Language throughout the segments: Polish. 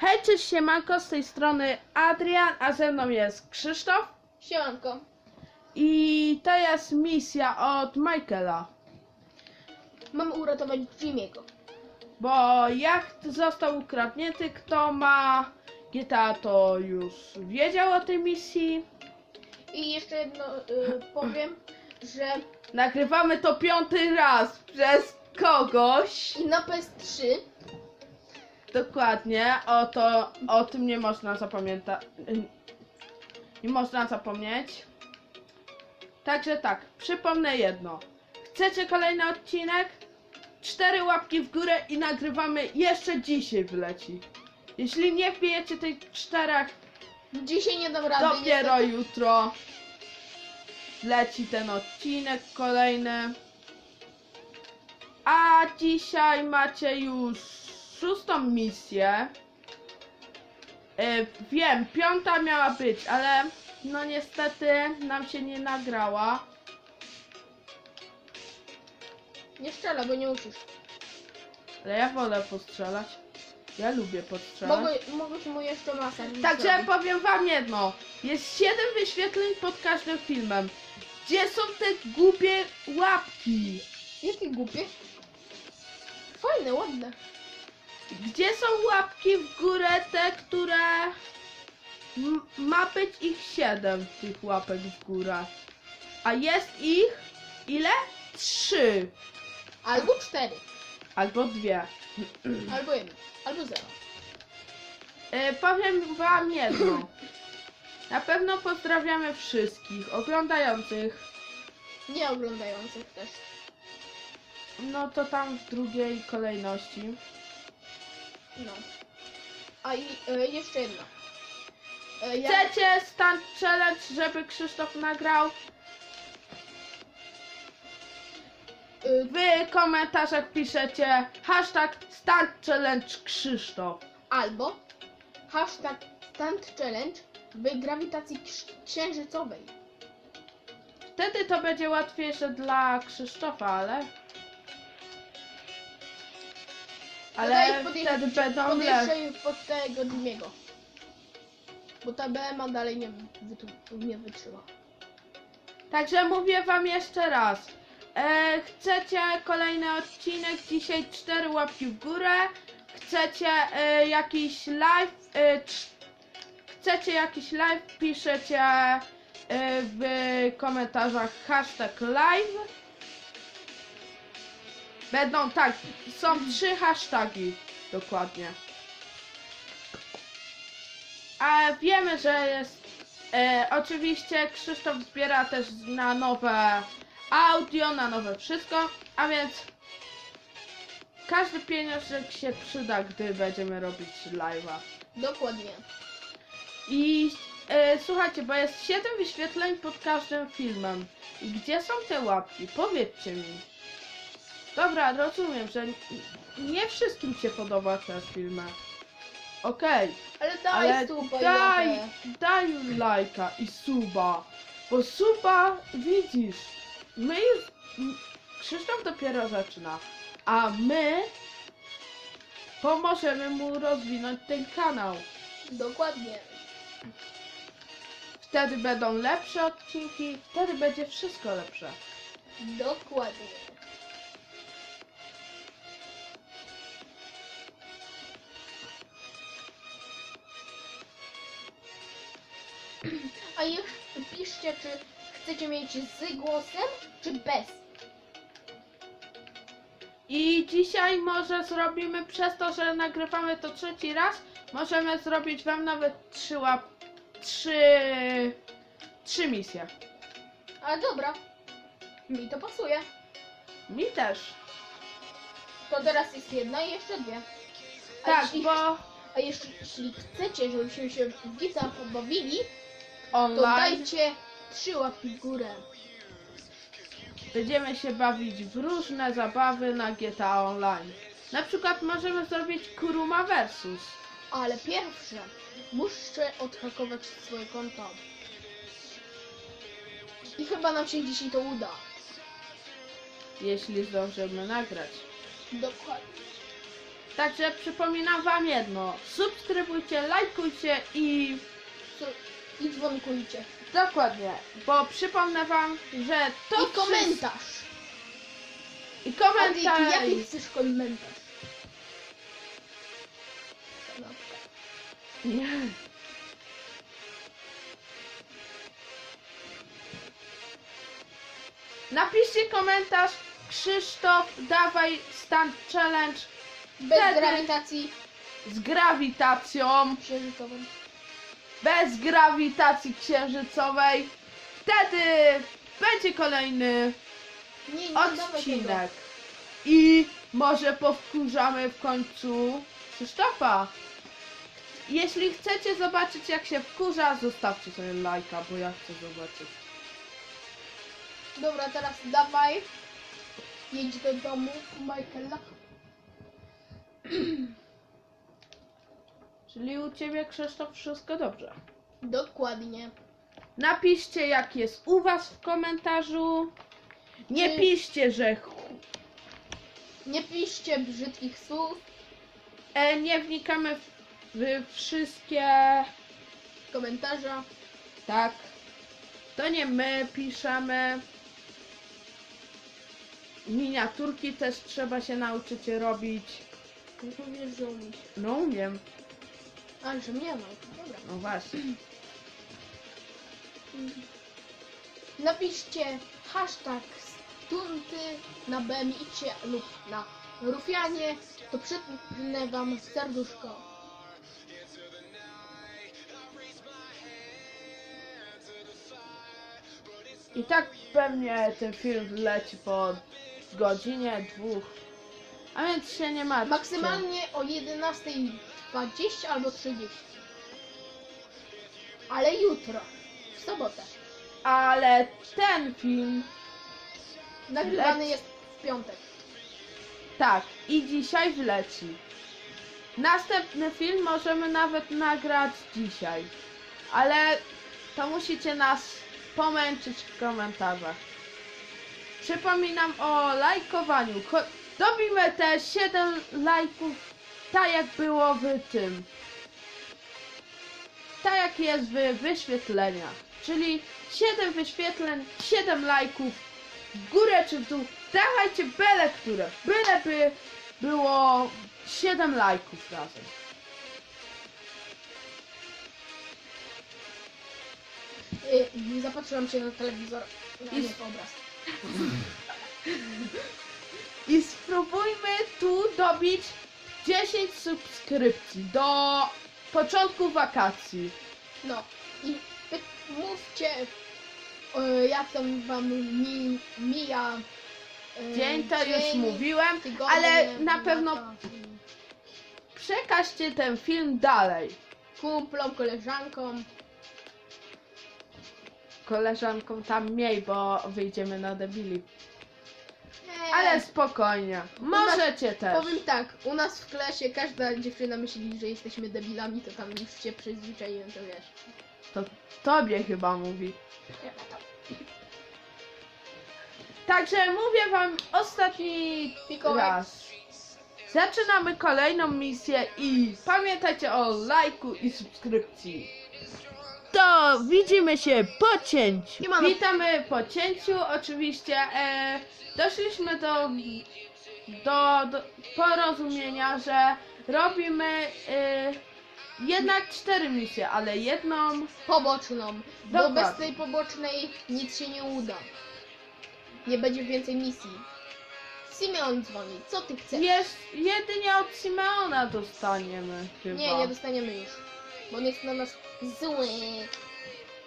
Hej, cześć, siemanko, z tej strony Adrian, a ze mną jest Krzysztof Siemanko. i to jest misja od Michaela, Mamy uratować Jimmy'ego. bo jak został ukradnięty, kto ma GTA to już wiedział o tej misji. I jeszcze jedno y, powiem, że Nagrywamy to piąty raz przez kogoś. i na PS3 Dokładnie, o to, o tym nie można zapamiętać. Nie można zapomnieć. Także tak, przypomnę jedno. Chcecie kolejny odcinek? Cztery łapki w górę i nagrywamy jeszcze dzisiaj wleci. Jeśli nie wbijecie tych czterech, dzisiaj nie dam rady. dopiero niestety. jutro leci ten odcinek kolejny. A dzisiaj macie już szóstą misję. E, wiem, piąta miała być, ale no niestety nam się nie nagrała. Nie strzela, bo nie musisz. Ale ja wolę postrzelać. Ja lubię postrzelać. Mogę, mogę mu jeszcze masę. Także powiem wam jedno. Jest 7 wyświetleń pod każdym filmem. Gdzie są te głupie łapki? Jakie głupie. Fajne, ładne. Gdzie są łapki w górę te, które... M- ma być ich 7 tych łapek w górę. A jest ich... ile? 3. Albo cztery. Albo dwie. Albo jedno. Albo zero. E, powiem wam jedno. Na pewno pozdrawiamy wszystkich oglądających. Nie oglądających też. No to tam w drugiej kolejności. No. A i y, jeszcze jedno. Y, ja, Chcecie stand challenge, żeby Krzysztof nagrał? y, W komentarzach piszecie hashtag stand challenge Krzysztof. albo hashtag stand challenge w grawitacji księ- księżycowej. Wtedy to będzie łatwiejsze dla Krzysztofa, ale... Ale wtedy będą lepsze. pod tego Dimiego. Bo ta BMA dalej nie, wytu- nie wytrzyma. Także mówię wam jeszcze raz. E, chcecie kolejny odcinek? Dzisiaj cztery łapki w górę. Chcecie e, jakiś live? E, cz- chcecie jakiś live? Piszecie e, w komentarzach hashtag live. Będą tak, są trzy hasztagi dokładnie. A wiemy, że jest E, oczywiście Krzysztof zbiera też na nowe audio, na nowe wszystko, a więc każdy pieniążek się przyda, gdy będziemy robić live'a. Dokładnie. I e, słuchajcie, bo jest 7 wyświetleń pod każdym filmem. I gdzie są te łapki? Powiedzcie mi. Dobra, rozumiem, że nie wszystkim się podoba te filmy. Okej. Ale daj Ale stupa i daj, łapę. daj lajka i suba. Bo suba widzisz, my m- Krzysztof dopiero zaczyna, a my pomożemy mu rozwinąć ten kanał. Dokładnie. Wtedy będą lepsze odcinki, wtedy będzie wszystko lepsze. Dokładnie. A jeszcze piszcie, czy chcecie mieć z głosem, czy bez. I dzisiaj może zrobimy, przez to, że nagrywamy to trzeci raz, możemy zrobić wam nawet trzy łap... trzy... trzy misje. Ale dobra. Mi to pasuje. Mi też. To teraz jest jedna i jeszcze dwie. A Tak, jeśli, bo a jeszcze, jeśli chcecie, żebyśmy się w Gita pobawili, to online dajcie trzy łapki w górę. będziemy się bawić w różne zabawy na GTA Online. Na przykład możemy zrobić Kuruma versus. Ale pierwsze, muszę odhakować swoje konto. I chyba nam się dzisiaj to uda. jeśli zdążymy nagrać. Dokładnie. Także przypominam wam jedno. Subskrybujcie, lajkujcie i Co- I dzwonkujcie. dokładnie, bo przypomnę wam, że to I komentarz. I komentarz. jaki chcesz komentarz? Napiszcie komentarz Krzysztof, dawaj stand challenge Bez Wtedy- grawitacji z grawitacją, księżycową. Bez grawitacji księżycowej. Wtedy będzie kolejny Nie, nie dawaj odcinek. I może powkurzamy w końcu Krzysztofa. Jeśli chcecie zobaczyć jak się wkurza, zostawcie sobie lajka, bo ja chcę zobaczyć. Dobra, teraz dawaj. Jedź do domu Michaela. Czyli u ciebie Krzysztof wszystko dobrze. Dokładnie. Napiszcie jak jest u was w komentarzu. Nie Czy- piszcie, że Nie piszcie brzydkich słów. e, nie wnikamy w, w wszystkie Komentarza. Tak. To nie my piszemy. Miniaturki też trzeba się nauczyć robić. Nie powiesz, że umiesz. No umiem. A, że mnie no. Dobra. No właśnie. Napiszcie hashtag stunty na BMX lub na Rufianie, to przypnę wam serduszko. I tak pewnie ten film leci po godzinie, dwóch. A więc się nie martwcie. Maksymalnie o 11.20 albo 30. Ale jutro, w sobotę. Ale ten film, Nagrywany jest w piątek. tak, i dzisiaj wleci. Następny film możemy nawet nagrać dzisiaj. Ale to musicie nas pomęczyć w komentarzach. Przypominam o lajkowaniu. Ko- Dobimy te 7 lajków, tak jak było w tym. Tak jak jest w wyświetleniach. Czyli 7 wyświetleń, 7 lajków w górę czy w dół. Dawajcie byle które. Byle by było 7 lajków razem. Y, zapatrzyłam się na telewizor, a I- obraz. I spróbujmy tu dobić 10 subskrypcji do początku wakacji. No i py- mówcie, y, jak tam wam mi, mija y, Dzień to już dzień, mówiłem, tygodnie, ale na lata pewno przekażcie ten film dalej. Kumplom, koleżankom. Koleżankom tam mniej, bo wyjdziemy na debili. Ale spokojnie, możecie też. Powiem tak, u nas w klasie każda dziewczyna myśli, że jesteśmy debilami, to tam już się przyzwyczaiłem, to wiesz. To tobie chyba mówi. Także mówię wam ostatni Mikołaj. raz. Zaczynamy kolejną misję i pamiętajcie o lajku i subskrypcji. To widzimy się po cięciu. Siemano. Witamy po cięciu, oczywiście. E, doszliśmy do, do, do porozumienia, że robimy e, jednak cztery misje, ale jedną Poboczną, bo bez tej pobocznej nic się nie uda. Nie będzie więcej misji. Simeon dzwoni, co ty chcesz? jest jedynie od Simeona dostaniemy chyba. Nie, nie dostaniemy już, bo on jest na nas zły.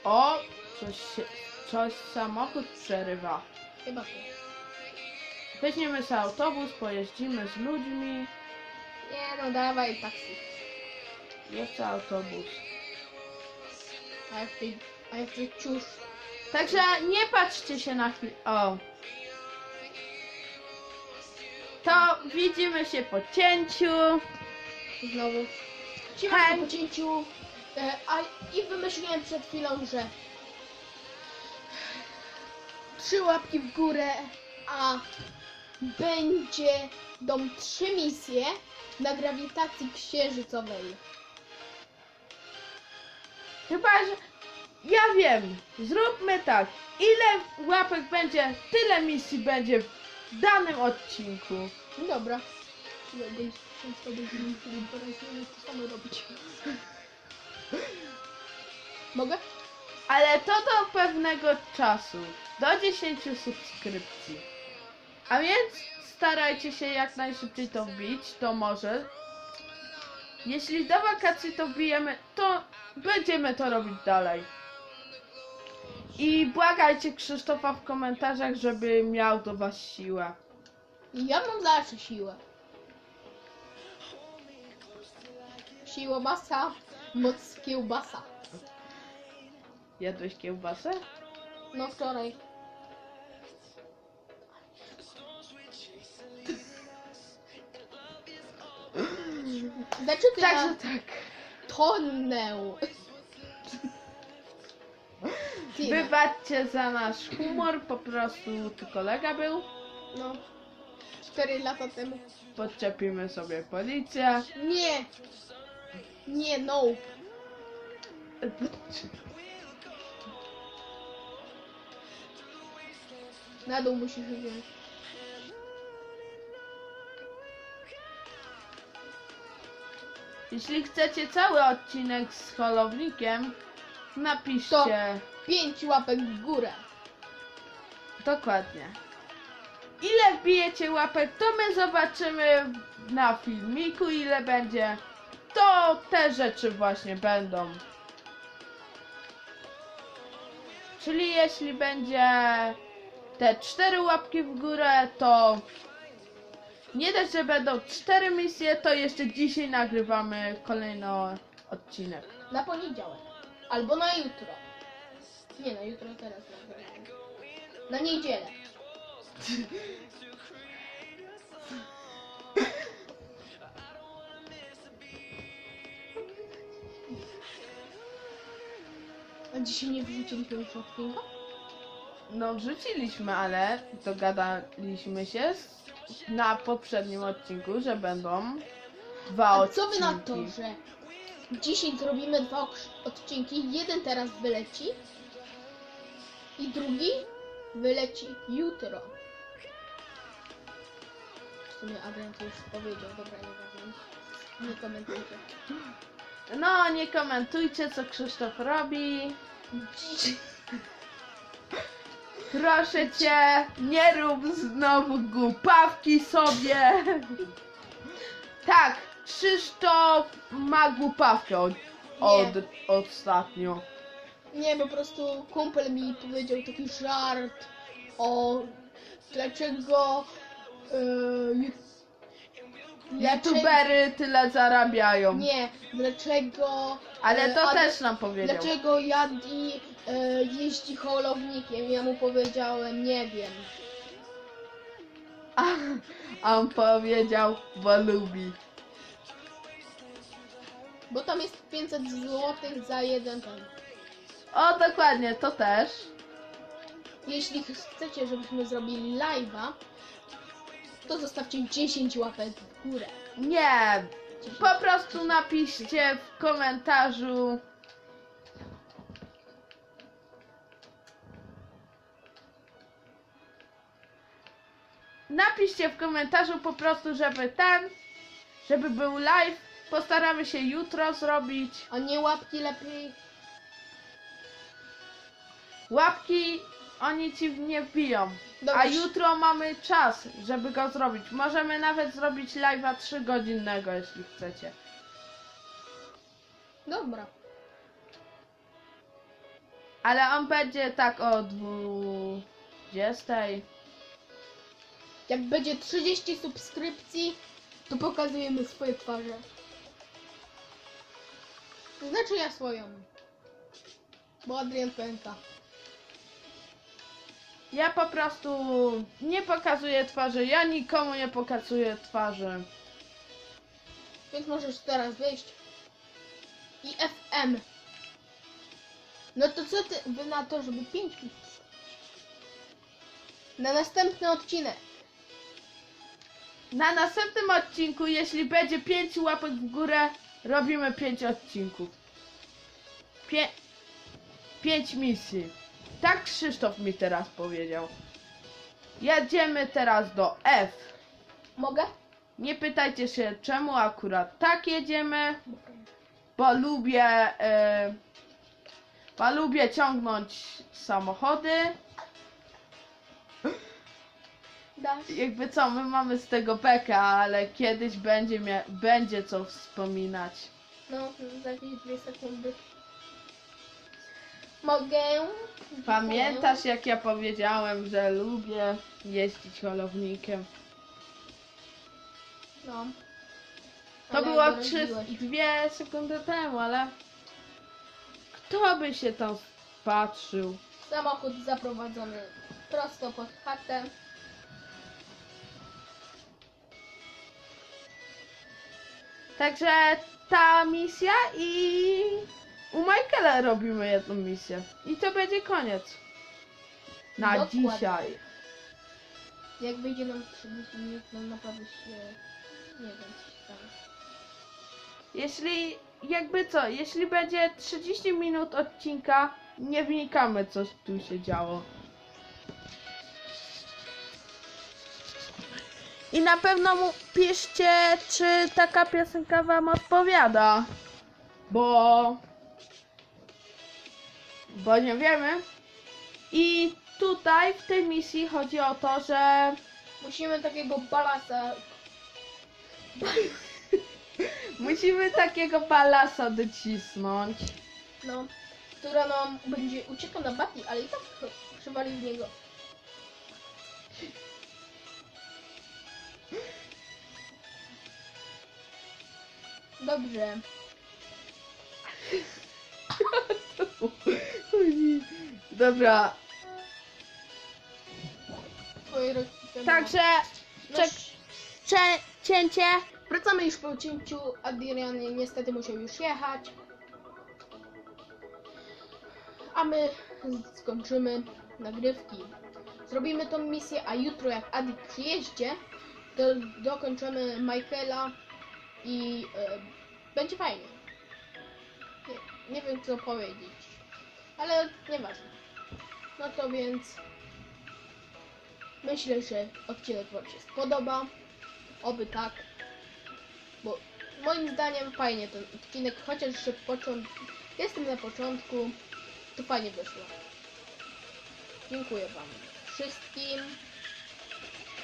O, coś, się, coś samochód przerywa. Chyba to. Weźmiemy sobie autobus, pojeździmy z ludźmi. Nie no, dawaj taksi. Jeszcze autobus. A jak ty, a jak ty ciusz. Także nie patrzcie się na chwilę. O. To widzimy się po cięciu. Znowu. Cicho po cięciu. E, a i wymyśliłem przed chwilą, że trzy łapki w górę, a będzie dom trzy misje na grawitacji księżycowej. Chyba, że... Ja wiem, zróbmy tak. Ile łapek będzie, tyle misji będzie w danym odcinku. No Dobra. Bo będzie- Często będziemy musieli po raz jeden to samo robić. Mogę? Ale to do pewnego czasu. Do 10 subskrypcji. A więc starajcie się jak najszybciej to wbić, to może. Jeśli do wakacji to wbijemy, to będziemy to robić dalej. I błagajcie Krzysztofa w komentarzach, żeby miał do was siłę. Ja mam zawsze siłę. Siła masa, moc kiełbasa. Jadłeś kiełbasę? No wczoraj. Znaczy ty Także na tak. tonę. Tina. Wybaczcie za nasz humor, po prostu tu kolega był. No. 4 lata temu. Podczepimy sobie policję. Nie. Nie, no. Na dół musisz wziąć. Jeśli chcecie cały odcinek z holownikiem, napiszcie Pięć łapek w górę. dokładnie. Ile wbijecie łapek, to my zobaczymy na filmiku, ile będzie. To te rzeczy właśnie będą. Czyli jeśli będzie te cztery łapki w górę, to nie dość, że będą cztery misje, to jeszcze dzisiaj nagrywamy kolejny odcinek. Na poniedziałek. Albo na jutro. Nie, na jutro teraz. nagrywamy. Na niedzielę. A dzisiaj nie wrzuciliśmy odcinka? No wrzuciliśmy, ale dogadaliśmy się z, na poprzednim odcinku, że będą dwa A odcinki. co wy na to, że dzisiaj zrobimy dwa okrz- odcinki? Jeden teraz wyleci i drugi wyleci jutro. W sumie Adrian to już powiedział, dobra, nieważne. Nie komentujcie. No nie komentujcie co Krzysztof robi. Proszę cię, nie rób znowu głupawki sobie. Tak, Krzysztof ma głupawkę od, od, ostatnio. Nie, po prostu kumpel mi powiedział taki żart o dlaczego yy, YouTubery tyle zarabiają. Nie, dlaczego Ale to e, Ad- też nam powiedział. Dlaczego Yadi e, jeździ holownikiem? Ja mu powiedziałem, nie wiem. A, a on powiedział, bo lubi. Bo tam jest 500 zł za jeden ten. O, dokładnie, to też. Jeśli chcecie, żebyśmy zrobili live'a, to zostawcie 10 łapek w Nie, 10. po prostu napiszcie w komentarzu. Napiszcie w komentarzu po prostu, żeby ten, żeby był live. Postaramy się jutro zrobić. A nie łapki lepiej? Łapki oni ci nie wbiją. Dobra, A jutro mamy czas, żeby go zrobić. Możemy nawet zrobić live'a 3 godzinnego, jeśli chcecie. Dobra. Ale on będzie tak o 20. Jak będzie 30 subskrypcji, to pokazujemy swoje twarze. Znaczy ja swoją. Bo Adrian pęka. Ja po prostu nie pokazuję twarzy, ja nikomu nie pokazuję twarzy. Więc możesz teraz wyjść. I FM. No to co ty wy na to, żeby 5 Na następny odcinek. Na następnym odcinku, jeśli będzie 5 łapek w górę, robimy 5 odcinków. Pię... 5 misji. Tak Krzysztof mi teraz powiedział. Jedziemy teraz do F. Mogę? Nie pytajcie się, czemu akurat tak jedziemy, bo lubię, e, bo lubię ciągnąć samochody. Dasz? Jakby co, my mamy z tego beka, ale kiedyś będzie, mia- będzie co wspominać. No, za jakieś dwie sekundy. Mogę? Pamiętasz jak ja powiedziałem, że lubię jeździć holownikiem? No. To Ale było go 3, rozbiłeś. dwie sekundy temu, ale kto by się tam patrzył? Samochód zaprowadzony prosto pod chatę. Także ta misja i u Michaela robimy jedną misję. I to będzie koniec. Na Dokładnie. dzisiaj. Jak wyjdzie nam 30 minut, no naprawdę się... Nie wiem, co się stanie. Jeśli, jakby co, jeśli będzie 30 minut odcinka, nie wnikamy co tu się działo. I na pewno mu piszcie, czy taka piosenka wam odpowiada. Bo... Bo nie wiemy. I tutaj w tej misji chodzi o to, że Musimy takiego balasa... musimy takiego balasa docisnąć. No, która nam będzie uciekał na Bati, ale i tak przywali w niego. Dobrze. Dobra, Twoje także No, czek, cze, cięcie. Wracamy już po cięciu. Adrian niestety musiał już jechać. A my skończymy nagrywki. Zrobimy tą misję, a jutro jak Adi przyjeździe, to dokończymy Michaela i e, będzie fajnie. Nie, wiem co powiedzieć, ale nieważne. No to więc myślę, że odcinek Wam się spodoba. Oby tak. Bo moim zdaniem fajnie ten odcinek, chociaż że począt... jestem na początku, to fajnie wyszło. Dziękuję Wam wszystkim.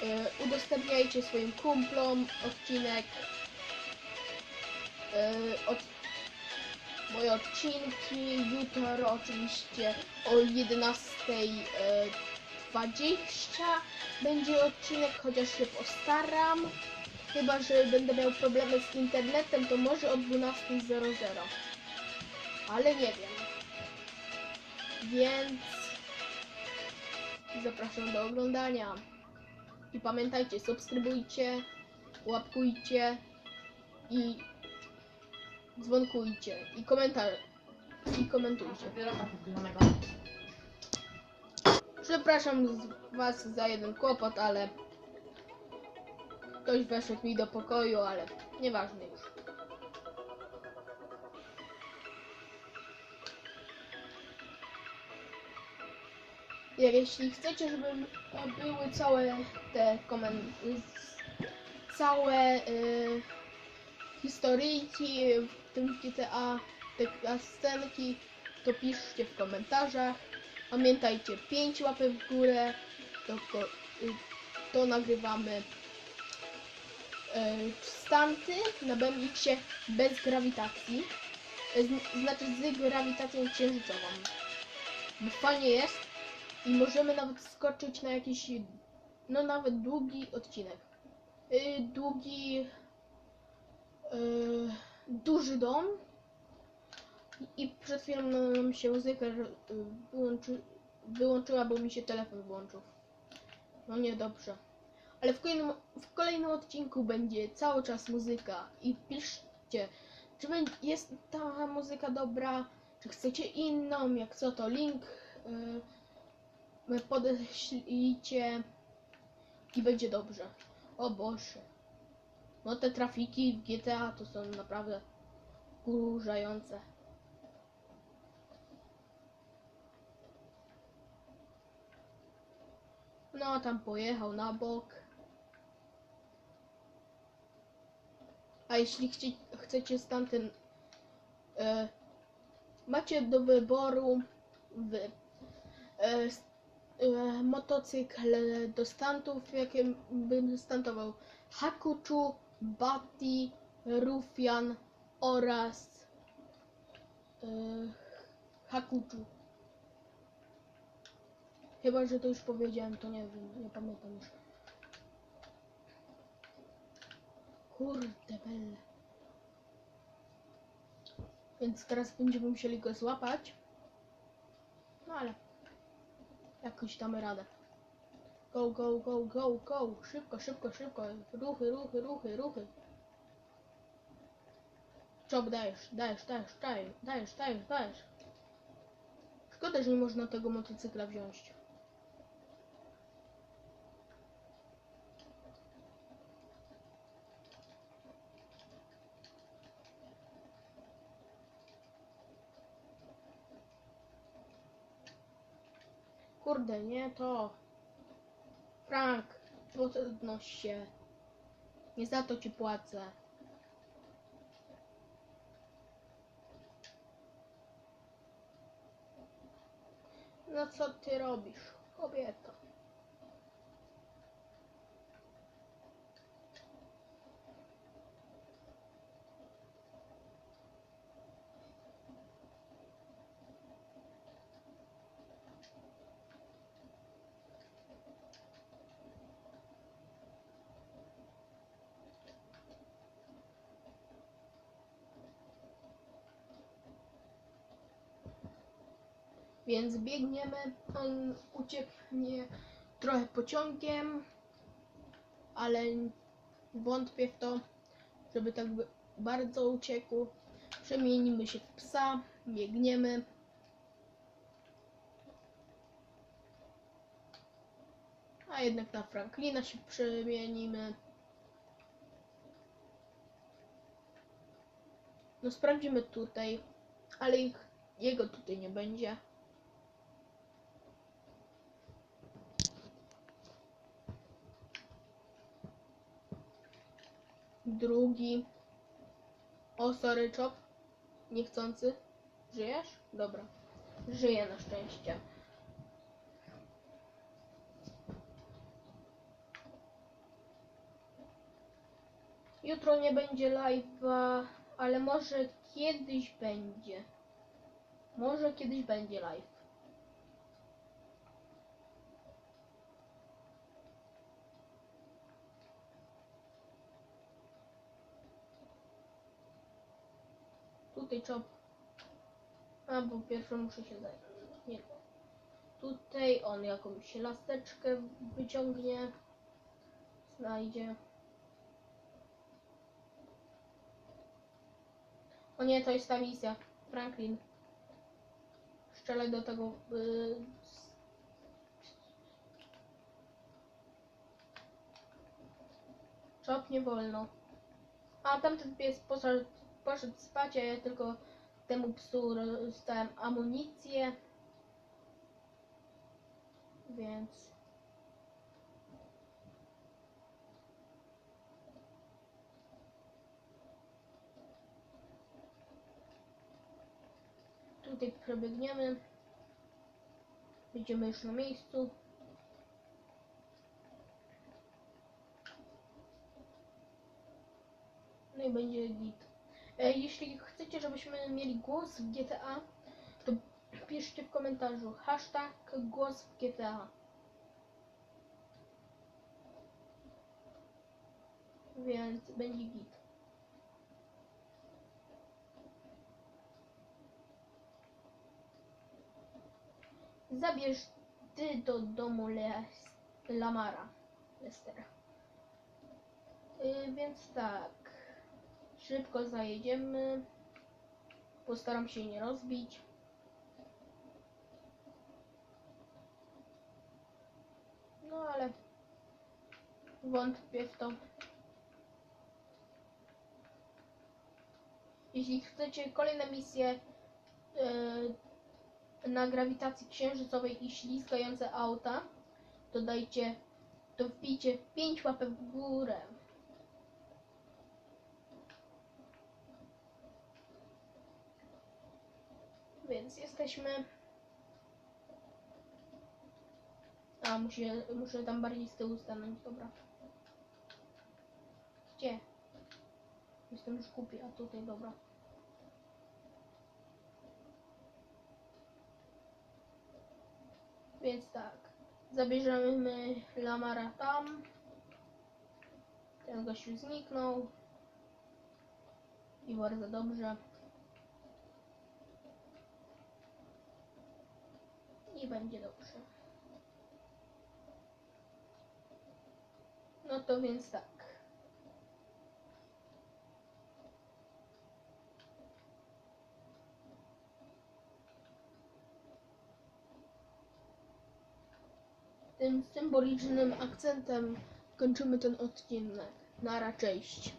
E, udostępniajcie swoim kumplom odcinek. E, od... Moje odcinki jutro oczywiście o 11.20 będzie odcinek, chociaż się postaram. Chyba, że będę miał problemy z internetem, to może o 12.00. Ale nie wiem. Więc zapraszam do oglądania. I pamiętajcie, subskrybujcie, łapkujcie i dzwonkujcie i komentarze i komentujcie. Przepraszam was za jeden kłopot, ale ktoś weszedł mi do pokoju, ale nieważne już. Jeśli chcecie, żeby były całe te komen... całe y, historyjki tym GTA, te scenki, to piszcie w komentarzach. Pamiętajcie, 5 łapek w górę, to, to, y, to nagrywamy e, stanty na BMX-ie bez grawitacji. E, zn- Znaczy z grawitacją księżycową. Bo fajnie jest i możemy nawet skoczyć na jakiś, no nawet długi odcinek. E, Długi, e, duży dom. I przed chwilą nam się muzyka e, wyłączy, wyłączyła, bo mi się telefon włączył. No niedobrze. Ale w kolejnym, w kolejnym odcinku będzie cały czas muzyka i piszcie, czy jest ta muzyka dobra, czy chcecie inną, jak co to link yy, podeślijcie i będzie dobrze. O Boże. No te trafiki w GTA to są naprawdę wkurzające. No tam pojechał na bok. A jeśli chcie, chcecie stamtąd e, macie do wyboru w, e, e, motocykl do stantów, jakie bym stantował Hakuchu, Bati, Rufian oraz e, Hakuchu. Chyba, że to już powiedziałem, to nie wiem, nie pamiętam już. Kurde belle. Więc teraz będziemy musieli go złapać. No ale jakoś damy radę. Go, go, go, go, go. Szybko, szybko, szybko. Ruchy, ruchy, ruchy, ruchy. Chop, dajesz, dajesz, dajesz, dajesz, dajesz, dajesz, dajesz. Szkoda, że nie można tego motocykla wziąć. Kurde, nie to. Frank, podnoś się. Nie za to ci płacę. No co ty robisz, kobieto? Więc biegniemy, on ucieknie trochę pociągiem, ale wątpię w to, żeby tak bardzo uciekł. Przemienimy się w psa, biegniemy. A jednak na Franklina się przemienimy. No sprawdzimy tutaj, ale ich, jego tutaj nie będzie. Drugi. O. Niechcący. Żyjesz? Dobra. Żyję na szczęście. Jutro nie będzie live'a, ale może kiedyś będzie. Może kiedyś będzie live. Tutaj chop. A, bo pierwsze muszę się zająć. Nie. Tutaj on jakąś laseczkę wyciągnie. Znajdzie. O nie, to jest ta misja. Franklin. Strzelaj do tego. Yy, Chop nie wolno. A tamten pies poszedł, poszedł spać, a ja tylko temu psu dostałem amunicję. Więc. Tutaj przebiegniemy. Będziemy już na miejscu. No i będzie git. E, jeśli chcecie, żebyśmy mieli głos w GTA, to piszcie w komentarzu hashtag głos w GTA. Więc będzie git. Zabierz ty do domu Lamara. Lestera. Yy, więc tak. Szybko zajedziemy. Postaram się nie rozbić. No ale wątpię w to. Jeśli chcecie kolejne misje e, na grawitacji księżycowej i ślizgające auta, to dajcie, to wbijcie 5 łapek w górę. Więc jesteśmy. A, muszę, muszę tam bardziej z tyłu stanąć, dobra. Gdzie? Jestem już głupi, a tutaj, dobra. Więc tak, zabierzemy Lamara tam. Ten gościu zniknął. I bardzo dobrze. I będzie dobrze. No to więc tak. Tym symbolicznym akcentem kończymy ten odcinek. Nara, cześć.